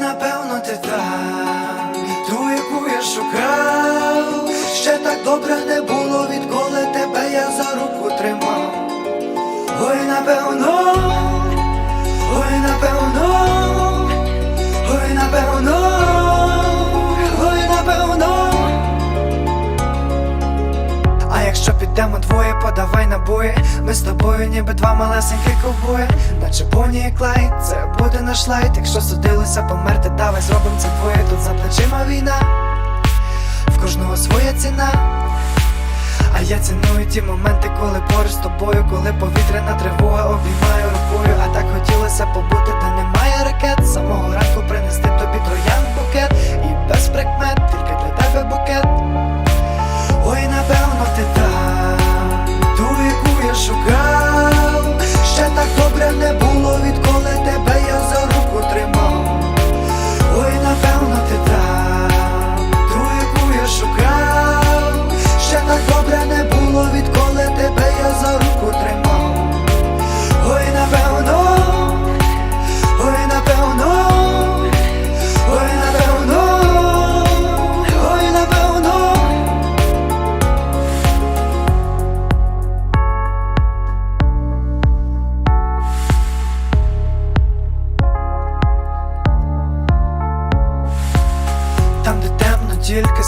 напевно, ти та ту, яку я шукав. Ще так добре не було, відколи тебе я за руку тримав. Ой, напевно, ой, напевно, якщо підемо двоє, подавай набої. Ми з тобою ніби два малесенькі ковбої. Наче Бонні і Клайд, це буде наш лайт. Якщо судилося померти, давай зробим це двоє. Тут за плечима війна, в кожного своя ціна. А я ціную ті моменти, коли поруч з тобою Коли повітряна тривога обіймає рукою. А так хотілося побути, де немає ракет. Самого ранку принести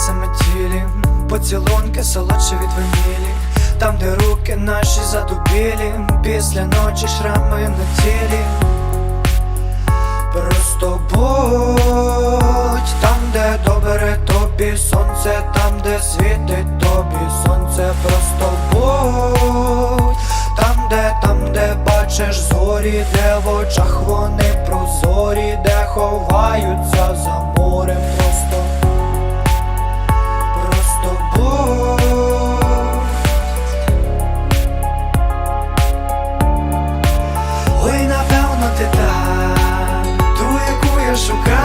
тільки саме тілі Поцілунки солодші від ванілі Там, де руки наші задубілі. Після ночі шрами на тілі. Просто будь там, де добре тобі. Сонце, там, де світить тобі. Сонце, просто будь там, де, там, де бачиш зорі, де в очах вони прозорі, де ховаються за морем, просто шукаю